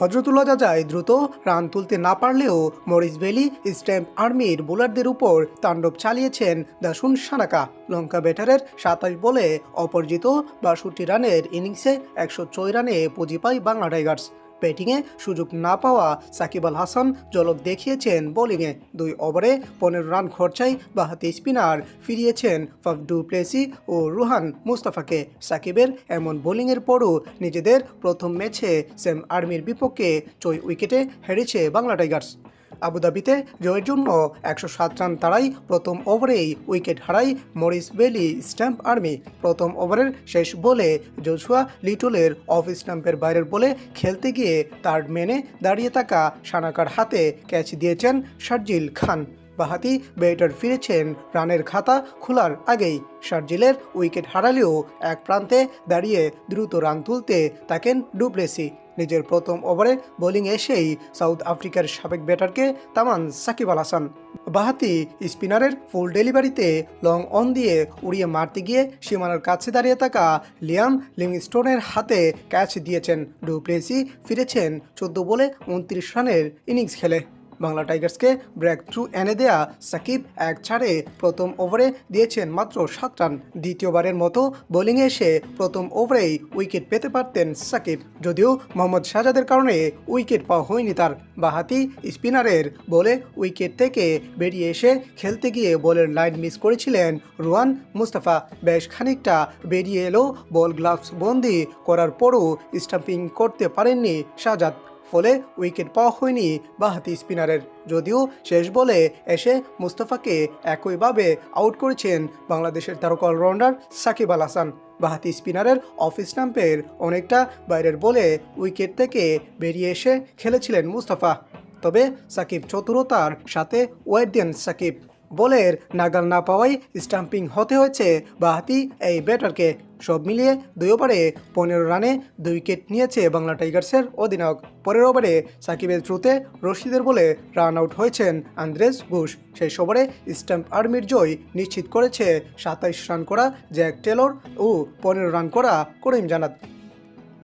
হজরতুল্লাহ যায় দ্রুত রান তুলতে না পারলেও মরিস ভ্যালি স্ট্যাম্প আর্মির বোলারদের উপর তাণ্ডব চালিয়েছেন দাসুন সানাকা। লঙ্কা ব্যাটারের সাতাশ বলে অপরজিত বাষট্টি রানের ইনিংসে একশো ছয় রানে পুঁজি পায় বাংলা টাইগার্স। ব্যাটিংয়ে সুযোগ না পাওয়া সাকিব আল হাসান ঝলক দেখিয়েছেন বোলিংয়ে। দুই ওভারে পনেরো রান খরচায় বাহাতি স্পিনার ফিরিয়েছেন ফাফডু প্লেসি ও রুহান মুস্তাফাকে। সাকিবের এমন বোলিংয়ের পরও নিজেদের প্রথম ম্যাচে সেম আর্মির বিপক্ষে ছয় উইকেটে হেরেছে বাংলা টাইগার্স। আবুধাবিতে জয়ের জন্য একশো সাত রান তাড়াই প্রথম ওভারেই উইকেট হারায় মরিস বেলি স্ট্যাম্প আর্মি। প্রথম ওভারের শেষ বলে জোসুয়া লিটলের অফ স্ট্যাম্পের বাইরের বলে খেলতে গিয়ে থার্ড মেনে দাঁড়িয়ে থাকা সানাকার হাতে ক্যাচ দিয়েছেন শারজিল খান। বাহাতি ব্যাটার ফিরেছেন রানের খাতা খোলার আগেই। শারজিলের উইকেট হারালেও এক প্রান্তে দাঁড়িয়ে দ্রুত রান তুলতে তাকেন ডুপ্লেসি নিজের প্রথম ওভারে বোলিং এসেই সাউথ আফ্রিকার সাবেক ব্যাটারকে তামান সাকিব আল হাসান। বাহাতি স্পিনারের ফুল ডেলিভারিতে লং অন দিয়ে উড়িয়ে মারতে গিয়ে সীমানার কাছে দাঁড়িয়ে থাকা লিয়াম লিংস্টোনের হাতে ক্যাচ দিয়েছেন। ডুপ্লেসি ফিরেছেন চোদ্দ বলে উনত্রিশ রানের ইনিংস খেলে। বাংলা টাইগার্সকে ব্রেক থ্রু এনে দেয়া সাকিব এক ছাড়ে প্রথম ওভারে দিয়েছেন মাত্র সাত রান। দ্বিতীয়বারের মতো বোলিংয়ে এসে প্রথম ওভারেই উইকেট পেতে পারতেন সাকিব। যদিও মোহাম্মদ শাহজাদের কারণে উইকেট পাওয়া হয়নি তার, বাহাতি স্পিনারের বলে উইকেট থেকে বেরিয়ে এসে খেলতে গিয়ে বলের লাইন মিস করেছিলেন রুয়ান মুস্তাফা। বেশ খানিকটা বেরিয়ে এলো বল গ্লাভস বন্দি করার পরও স্টাম্পিং করতে পারেননি শাহজাদ ফলে উইকেট পাওয়া হয়নি বাহাতি স্পিনারের। যদিও শেষ বলে এসে মুস্তফাকে একইভাবে আউট করেছেন বাংলাদেশের তারকা অলরাউন্ডার সাকিব আল হাসান। বাহাতি স্পিনারের অফ স্টাম্পের অনেকটা বাইরের বলে উইকেট থেকে বেরিয়ে এসে খেলেছিলেন মুস্তফা। তবে সাকিব চতুরতার সাথে ওয়েট দেন সাকিব। বলের নাগাল না পাওয়ায় স্টাম্পিং হতে হয়েছে বাহাতি। এই ব্যাটারকে সব মিলিয়ে দুই ওভারে পনেরো রানে দুই উইকেট নিয়েছে বাংলা টাইগার্সের অধিনায়ক। পরের ওভারে সাকিবের থ্রুতে রশিদের বলে রান আউট হয়েছেন আন্দ্রেস ঘোষ। সেই ওভারে স্টাম্প আর্মির জয় নিশ্চিত করেছে সাতাইশ রান করা জ্যাক টেলর ও পনেরো রান করা করিম জানাত